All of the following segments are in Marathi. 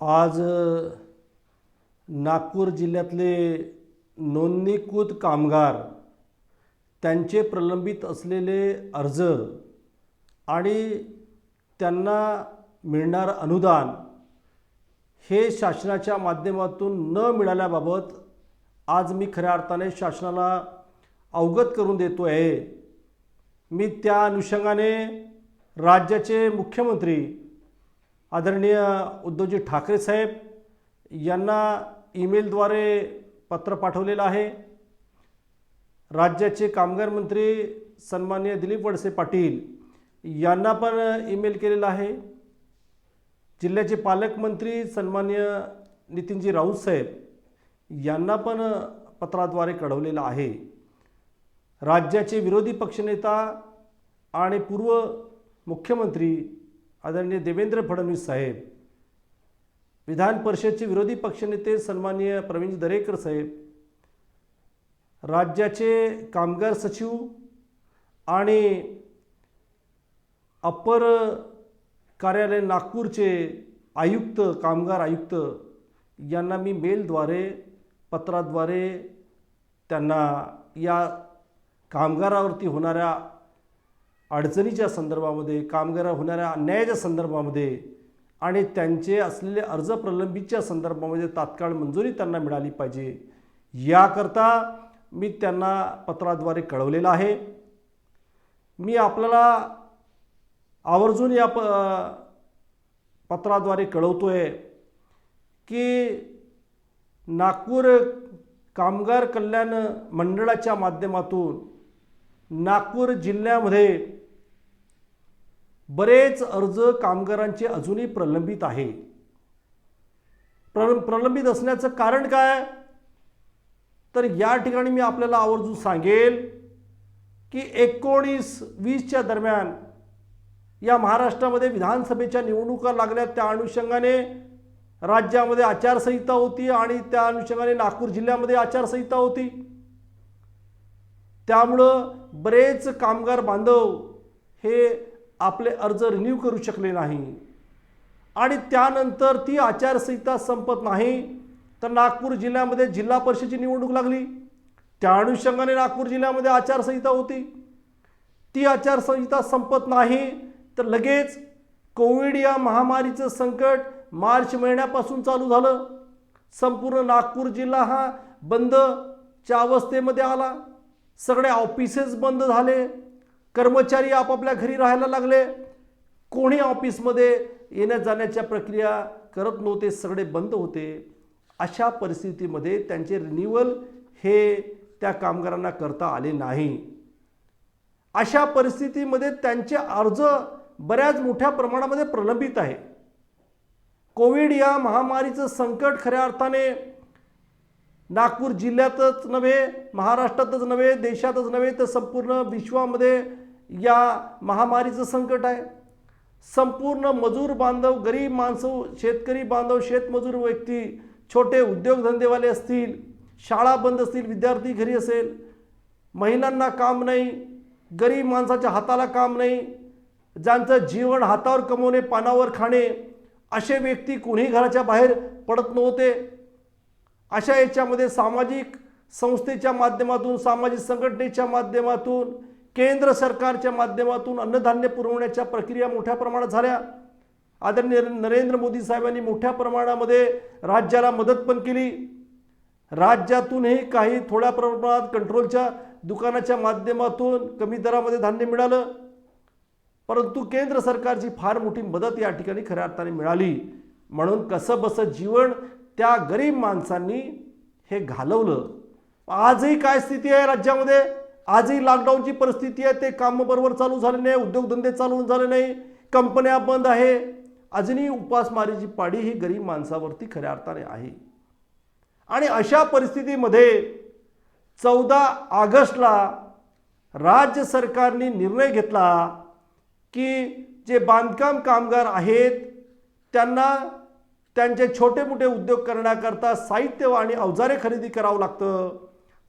आज नागपूर जिल्ह्यातले नोंदणीकृत कामगार त्यांचे प्रलंबित असलेले अर्ज आणि त्यांना मिळणारं अनुदान हे शासनाच्या माध्यमातून न मिळाल्याबाबत आज मी खऱ्या अर्थाने शासनाला अवगत करून देतो आहे. मी त्या अनुषंगाने राज्याचे मुख्यमंत्री आदरणीय उद्धवजी ठाकरे साहेब यांना ईमेलद्वारे पत्र पाठवलेलं आहे. राज्याचे कामगार मंत्री सन्माननीय दिलीप वडसे पाटील यांना पण ईमेल केलेला आहे. जिल्ह्याचे पालकमंत्री सन्माननीय नितीनजी राऊत साहेब यांना पण पत्राद्वारे कळवलेलं आहे. राज्याचे विरोधी पक्षनेता आणि पूर्व मुख्यमंत्री आदरणीय देवेंद्र फडणवीस साहेब विधान परिषदचे विरोधी पक्षनेते सन्माननीय प्रवीण दरेकर साहेब राज्याचे कामगार सचिव आणि अप्पर कार्यालय नागपूरचे आयुक्त कामगार आयुक्त यांना मी मेलद्वारे पत्राद्वारे त्यांना या कामगारावरती होणाऱ्या अडचणीच्या संदर्भामध्ये कामगार होणाऱ्या अन्यायाच्या संदर्भामध्ये आणि त्यांचे असलेले अर्ज प्रलंबितच्या संदर्भामध्ये तात्काळ मंजुरी त्यांना मिळाली पाहिजे. याकरता मी त्यांना पत्राद्वारे कळवलेलं आहे. मी आपल्याला आवर्जून या प पत्राद्वारे कळवतो आहे की नागपूर कामगार कल्याण मंडळाच्या माध्यमातून नागपूर जिल्ह्यामध्ये बरेच अर्ज कामगारांचे अजूनही प्रलंबित आहे. प्र प्रलंबित असण्याचं कारण काय? तर या ठिकाणी मी आपल्याला आवर्जून सांगेल की एकोणीस वीसच्या दरम्यान या महाराष्ट्रामध्ये विधानसभेच्या निवडणुका लागल्या त्या अनुषंगाने राज्यामध्ये आचारसंहिता होती आणि त्या अनुषंगाने नागपूर जिल्ह्यामध्ये आचारसंहिता होती. त्यामुळं बरेच कामगार बांधव हे आपले अर्ज रिन्यू करू शकले नाही. आणि त्यानंतर ती आचारसंहिता संपत नाही तर नागपूर जिल्ह्यामध्ये जिल्हा परिषदेची निवडणूक लागली. त्या अनुषंगाने नागपूर जिल्ह्यामध्ये आचारसंहिता होती. ती आचारसंहिता संपत नाही तर लगेच कोविड या महामारीचं संकट मार्च महिन्यापासून चालू झालं. संपूर्ण नागपूर जिल्हा हा बंदच्या अवस्थेमध्ये आला. सगळे ऑफिसेस बंद झाले. कर्मचारी आपापल्या घरी राहायला लागले. कोणी ऑफिसमध्ये येण्या जाण्याच्या प्रक्रिया करत नव्हते सगळे बंद होते. अशा परिस्थितीमध्ये त्यांचे रिन्युअल हे त्या कामगारांना करता आले नाही. अशा परिस्थितीमध्ये त्यांचे अर्ज बऱ्याच मोठ्या प्रमाणामध्ये प्रलंबित आहे. कोविड या महामारीचं संकट खऱ्या अर्थाने नागपूर जिल्ह्यातच नव्हे महाराष्ट्रातच नव्हे देशातच नव्हे तर संपूर्ण विश्वामध्ये या महामारीचं संकट आहे. संपूर्ण मजूर बांधव गरीब माणसं शेतकरी बांधव शेतमजूर व्यक्ती छोटे उद्योगधंदेवाले असतील शाळा बंद असतील विद्यार्थी घरी असेल महिलांना काम नाही गरीब माणसाच्या हाताला काम नाही ज्यांचं जीवन हातावर कमवणे पानावर खाणे असे व्यक्ती कुणीही घराच्या बाहेर पडत नव्हते. अशा याच्यामध्ये सामाजिक संस्थेच्या माध्यमातून सामाजिक संघटनेच्या माध्यमातून केंद्र सरकारच्या माध्यमातून अन्नधान्य पुरवण्याच्या प्रक्रिया मोठ्या प्रमाणात झाल्या. आदरणीय नरेंद्र मोदी साहेबांनी मोठ्या प्रमाणामध्ये राज्याला मदत पण केली. राज्यातूनही काही थोड्या प्रमाणात कंट्रोलच्या दुकानाच्या माध्यमातून कमी दरामध्ये धान्य मिळालं. परंतु केंद्र सरकारची फार मोठी मदत या ठिकाणी खऱ्या अर्थाने मिळाली. म्हणून कसं बसं जीवन त्या गरीब माणसांनी हे घालवलं. आजही काय स्थिती आहे राज्यामध्ये? आजही लॉकडाऊनची परिस्थिती आहे ते काम बरोबर चालू झाले नाही उद्योगधंदे चालू झाले नाही कंपन्या बंद आहे. अजूनही उपासमारीची पाडी ही गरीब माणसावरती खऱ्या अर्थाने आहे. आणि अशा परिस्थितीमध्ये चौदा ऑगस्टला राज्य सरकारने निर्णय घेतला की जे बांधकाम कामगार आहेत त्यांना त्यांचे छोटे मोठे उद्योग करण्याकरता साहित्य आणि अवजारे खरेदी करावं लागतं.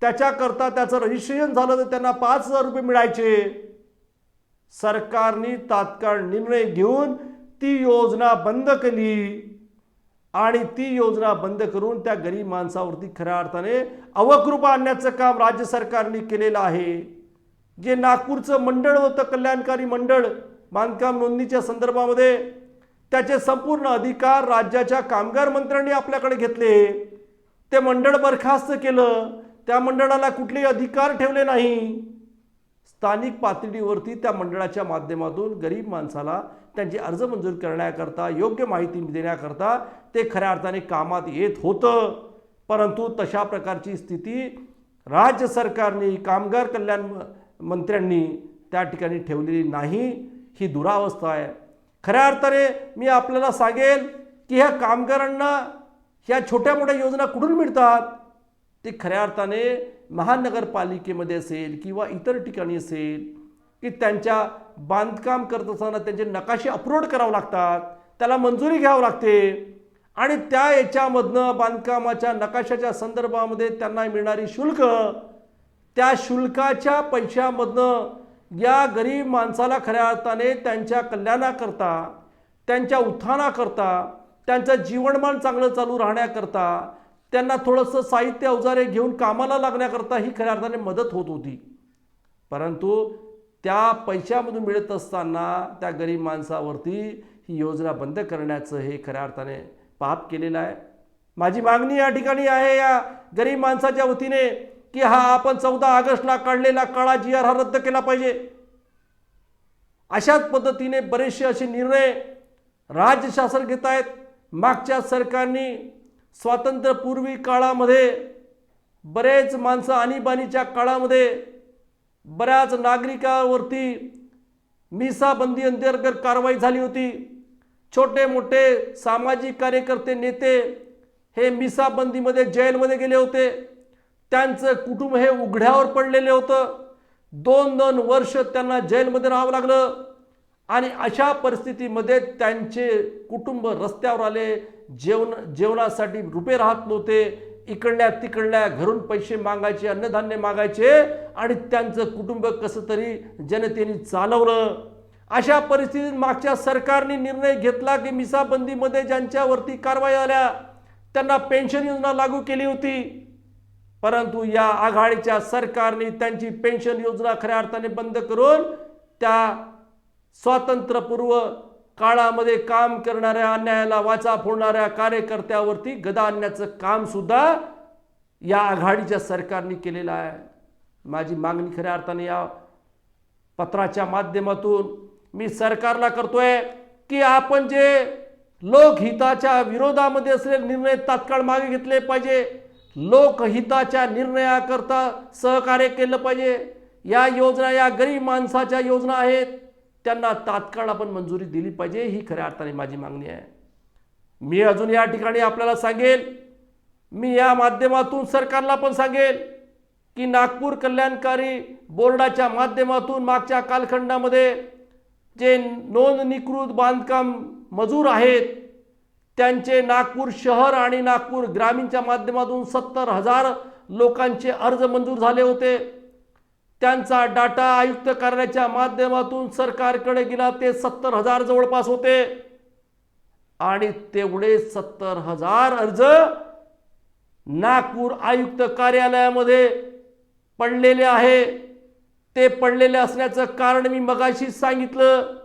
त्याच्याकरता त्याचं रजिस्ट्रेशन झालं तर त्यांना पाच हजार रुपये मिळायचे. सरकारने तात्काळ निर्णय घेऊन ती योजना बंद केली. आणि ती योजना बंद करून त्या गरीब माणसावरती खऱ्या अर्थाने अवकृपा आणण्याचं काम राज्य सरकारने केलेलं आहे. जे नागपूरचं मंडळ होतं कल्याणकारी मंडळ बांधकाम नोंदणीच्या संदर्भामध्ये त्याचे संपूर्ण अधिकार राज्याच्या कामगार मंत्र्यांनी आपल्याकडे घेतले. ते मंडळ बरखास्त केलं. त्या मंडळाला कुठलेही अधिकार ठेवले नाही. स्थानिक पातळीवरती त्या मंडळाच्या माध्यमातून गरीब माणसाला त्यांचे अर्ज मंजूर करण्याकरता योग्य माहिती देण्याकरता ते खऱ्या अर्थाने कामात येत होतं. परंतु तशा प्रकारची स्थिती राज्य सरकारने कामगार कल्याण म- मंत्र्यांनी त्या ठिकाणी ठेवलेली नाही. ही दुरावस्था आहे. खऱ्या अर्थाने मी आपल्याला सांगेल की ह्या कामगारांना ह्या छोट्या मोठ्या योजना कुठून मिळतात? ते खऱ्या अर्थाने महानगरपालिकेमध्ये असेल किंवा इतर ठिकाणी असेल की त्यांच्या बांधकाम करत असताना त्यांचे नकाशे अपलोड करावे लागतात त्याला मंजुरी घ्यावं लागते आणि त्या याच्यामधनं बांधकामाच्या नकाशाच्या संदर्भामध्ये त्यांना मिळणारी शुल्क त्या शुल्काच्या पैशामधनं या गरीब माणसाला खऱ्या अर्थाने त्यांच्या कल्याणाकरता त्यांच्या उत्थानाकरता त्यांचं जीवनमान चांगलं चालू राहण्याकरता त्यांना थोडंसं साहित्य अवजारे घेऊन कामाला लागण्याकरता ही खऱ्या अर्थाने मदत होत होती. परंतु त्या पैशामधून मिळत असताना त्या गरीब माणसावरती ही योजना बंद करण्याचं हे खऱ्या अर्थाने पाप केलेलं आहे. माझी मागणी या ठिकाणी आहे या गरीब माणसाच्या वतीने की हा आपण चौदा ऑगस्टला काढलेला काळा जी आर हा रद्द केला पाहिजे. अशाच पद्धतीने बरेचसे असे निर्णय राज्य शासन घेत आहेत. मागच्या सरकारनी स्वातंत्र्यपूर्वी काळामध्ये बरेच माणसं आणीबाणीच्या काळामध्ये बऱ्याच नागरिकावरती मिसाबंदी अंतर्गत कारवाई झाली होती. छोटे मोठे सामाजिक कार्यकर्ते नेते हे मिसाबंदीमध्ये जेलमध्ये गेले होते. त्यांचं कुटुंब हे उघड्यावर पडलेले होतं. दोन दोन वर्ष त्यांना जेलमध्ये राहावं लागलं. आणि अशा परिस्थितीमध्ये त्यांचे कुटुंब रस्त्यावर आले. जेवण जेवणासाठी रुपये राहत नव्हते. इकडल्या तिकडल्या घरून पैसे मागायचे अन्नधान्य मागायचे. आणि त्यांचं कुटुंब कसं तरी जनतेने चालवलं. अशा परिस्थितीत मागच्या सरकारने निर्णय घेतला की मिसाबंदीमध्ये ज्यांच्यावरती कारवाई आल्या त्यांना पेन्शन योजना लागू केली होती. परंतु या आघाडीच्या सरकारने त्यांची पेन्शन योजना खऱ्या अर्थाने बंद करून त्या स्वातंत्र्यपूर्व काळामध्ये काम करणाऱ्या अन्यायाला वाचा फोडणाऱ्या कार्यकर्त्यावरती गदा आणण्याचं काम सुद्धा या आघाडीच्या सरकारने केलेलं आहे. माझी मागणी खऱ्या अर्थाने या पत्राच्या माध्यमातून मी सरकारला करतोय की आपण जे लोकहिताच्या विरोधामध्ये असलेले निर्णय तात्काळ मागे घेतले पाहिजे. लोकहिताच्या निर्णयाकरता सहकार्य केलं पाहिजे. या योजना या गरीब माणसाच्या योजना आहेत. त्यांना तात्काळ आपण मंजुरी दिली पाहिजे ही खऱ्या अर्थाने माझी मागणी आहे. मी अजून या ठिकाणी आपल्याला सांगेल मी या माध्यमातून सरकारला पण सांगेल की नागपूर कल्याणकारी बोर्डाच्या माध्यमातून मागच्या कालखंडामध्ये जे नोंदणीकृत बांधकाम मजूर आहेत त्यांचे नागपूर शहर आणि नागपूर ग्रामीणच्या माध्यमातून सत्तर हजार लोकांचे अर्ज मंजूर झाले होते. त्यांचा डाटा आयुक्त कार्यालयाच्या माध्यमातून सरकारकडे गेला. ते सत्तर हजार जवळपास होते. आणि तेवढे सत्तर हजार अर्ज नागपूर आयुक्त कार्यालयामध्ये पडलेले आहे. ते पडलेले असण्याचं कारण मी मगाशी सांगितलं.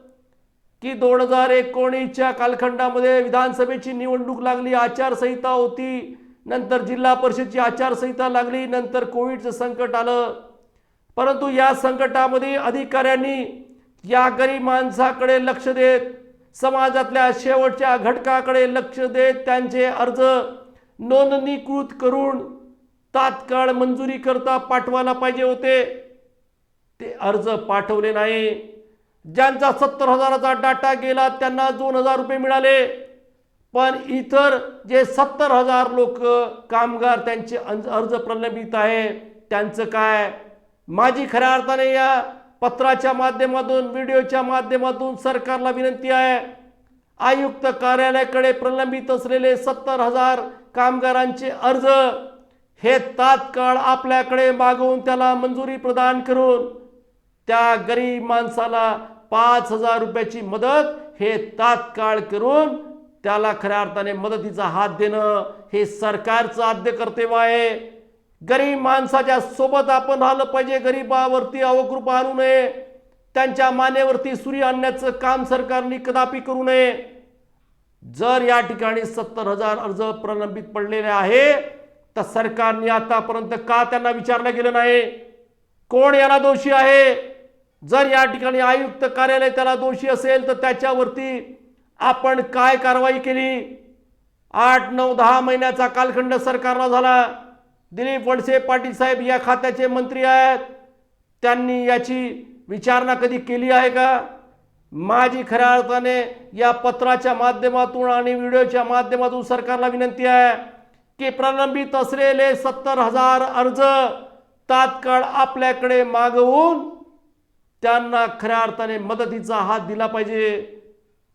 की दोन हजार एकोणीसच्या कालखंडामध्ये विधानसभेची निवडणूक लागली आचारसंहिता होती नंतर जिल्हा परिषदची आचारसंहिता लागली नंतर कोविडचं संकट आलं. परंतु या संकटामध्ये अधिकाऱ्यांनी या गरीब माणसाकडे लक्ष देत समाजातल्या शेवटच्या घटकाकडे लक्ष देत त्यांचे अर्ज नोंदणीकृत करून तात्काळ मंजुरी करता पाठवायला पाहिजे होते. ते अर्ज पाठवले नाही. ज्यांचा सत्तर हजाराचा डाटा गेला त्यांना दोन हजार रुपये मिळाले. पण इतर जे सत्तर हजार लोक कामगार त्यांचे अर्ज प्रलंबित आहे त्यांचं काय? माझी खऱ्या अर्थाने या पत्राच्या माध्यमातून व्हिडिओच्या माध्यमातून सरकारला विनंती आहे. आयुक्त कार्यालयाकडे प्रलंबित असलेले सत्तर हजार कामगारांचे अर्ज हे तात्काळ आपल्याकडे मागवून त्याला मंजुरी प्रदान करून त्या गरीब माणसाला पाच हजार रुपयाची मदत हे तात्काळ करून त्याला खऱ्या अर्थाने मदतीचा हात देणं हे सरकारचं आद्य कर्तव्य आहे. गरीब माणसाच्या सोबत आपण राहिलं पाहिजे गरीबावरती अवकृपा आणू नये. त्यांच्या मानेवरती सूर्य आणण्याचं काम सरकारने कदापि करू नये. जर या ठिकाणी सत्तर हजार अर्ज प्रलंबित पडलेले आहे तर सरकारने आतापर्यंत का त्यांना विचारलं गेलं नाही? कोण याला दोषी आहे? जर या ठिकाणी आयुक्त कार्यालय त्याला दोषी असेल तर त्याच्यावरती आपण काय कारवाई केली? आठ नऊ दहा महिन्याचा कालखंड सरकारला झाला. दिलीप वळसे पाटील साहेब या खात्याचे मंत्री आहेत. त्यांनी याची विचारणा कधी केली आहे का? माझी खऱ्या अर्थाने या पत्राच्या माध्यमातून आणि व्हिडिओच्या माध्यमातून सरकारला विनंती आहे की प्रलंबित असलेले सत्तर हजार अर्ज तात्काळ आपल्याकडे मागवून त्यांना खऱ्या अर्थाने मदतीचा हात दिला पाहिजे.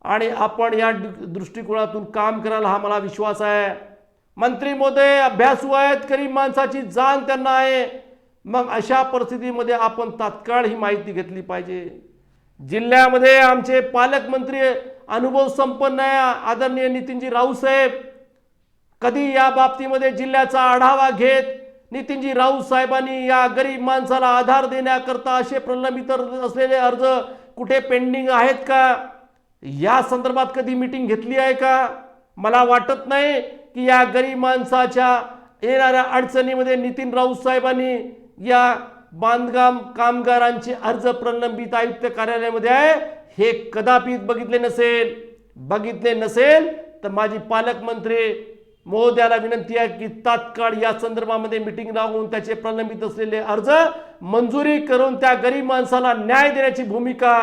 आणि आपण या दृ- दृष्टिकोनातून काम करायला हा मला विश्वास आहे. मंत्री मोदय अभ्यासू आहेत गरीब माणसाची जाण त्यांना आहे. मग अशा परिस्थितीमध्ये आपण तात्काळ ही माहिती घेतली पाहिजे. जिल्ह्यामध्ये आमचे पालकमंत्री अनुभव संपन्न आहे. आदरणीय नितीनजी राऊसाहेब कधी या बाबतीमध्ये जिल्ह्याचा आढावा घेत नितीनजी राऊत साहेबांनी या गरीब माणसाला आधार देण्याकरता असे प्रलंबित असलेले अर्ज कुठे पेंडिंग आहेत का? या संदर्भात कधी मीटिंग घेतली आहे का? मला वाटत नाही की या गरीब माणसाच्या येणाऱ्या अडचणीमध्ये नितीन राऊत साहेबांनी या बांधकाम कामगारांचे अर्ज प्रलंबित आयुक्त कार्यालयामध्ये आहे. हे कदापि बघितले नसेल बघितले नसेल तर माझी पालकमंत्री महोदयाला विनंती आहे की तात्काळ या संदर्भामध्ये मिटिंग लावून त्याचे प्रलंबित असलेले अर्ज मंजुरी करून त्या गरीब माणसाला न्याय देण्याची भूमिका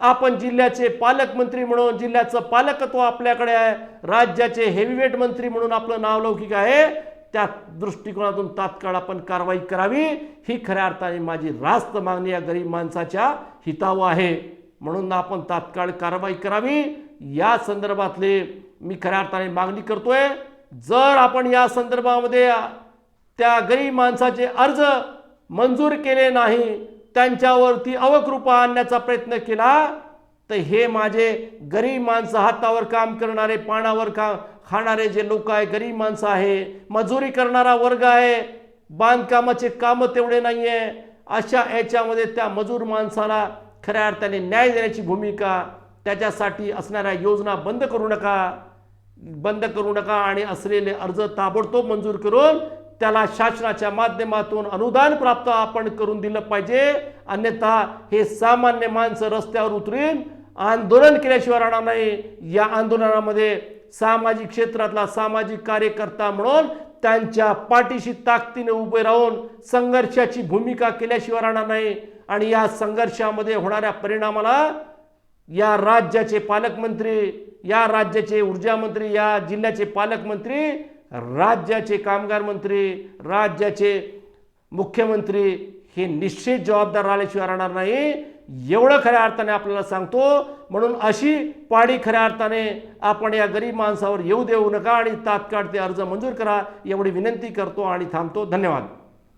आपण जिल्ह्याचे पालकमंत्री म्हणून जिल्ह्याचं पालकत्व आपल्याकडे आहे राज्याचे हेवीवेट मंत्री म्हणून आपलं नावलौकिक आहे. त्या दृष्टिकोनातून तात्काळ आपण कारवाई करावी. ही खऱ्या अर्थाने माझी रास्त मागणी या गरीब माणसाच्या हितावं आहे. म्हणून आपण तात्काळ कारवाई करावी. या संदर्भातले मी खऱ्या अर्थाने मागणी करतोय. जर आपण या संदर्भामध्ये त्या गरीब माणसाचे अर्ज मंजूर केले नाही त्यांच्यावरती अवकृपा आणण्याचा प्रयत्न केला तर हे माझे गरीब माणसं हातावर काम करणारे पाण्यावर का खाणारे जे लोक आहे गरीब माणसं आहे मजुरी करणारा वर्ग आहे बांधकामाचे कामं तेवढे नाही आहे अशा याच्यामध्ये त्या मजूर माणसाला खऱ्या अर्थाने न्याय देण्याची भूमिका त्याच्यासाठी असणाऱ्या योजना बंद करू नका. बंद करू नका आणि असलेले अर्ज ताबडतोब मंजूर करून त्याला शासनाच्या माध्यमातून अनुदान प्राप्त आपण करून दिलं पाहिजे. अन्यथा हे सामान्य माणसं रस्त्यावर उतरून आंदोलन केल्याशिवाय राहणार नाही. या आंदोलनामध्ये सामाजिक क्षेत्रातला सामाजिक कार्यकर्ता म्हणून त्यांच्या पाठीशी ताकदीने उभे राहून संघर्षाची भूमिका केल्याशिवाय राहणार नाही. आणि या संघर्षामध्ये होणाऱ्या परिणामाला या राज्याचे पालकमंत्री या राज्याचे ऊर्जा मंत्री या जिल्ह्याचे पालकमंत्री राज्याचे कामगार मंत्री राज्याचे मुख्यमंत्री हे निश्चित जबाबदार राहिल्याशिवाय राहणार नाही. एवढं खऱ्या अर्थाने आपल्याला सांगतो. म्हणून अशी पाडी खऱ्या अर्थाने आपण या गरीब माणसावर येऊ देऊ नका आणि तात्काळ ते अर्ज मंजूर करा एवढी विनंती करतो आणि थांबतो. धन्यवाद.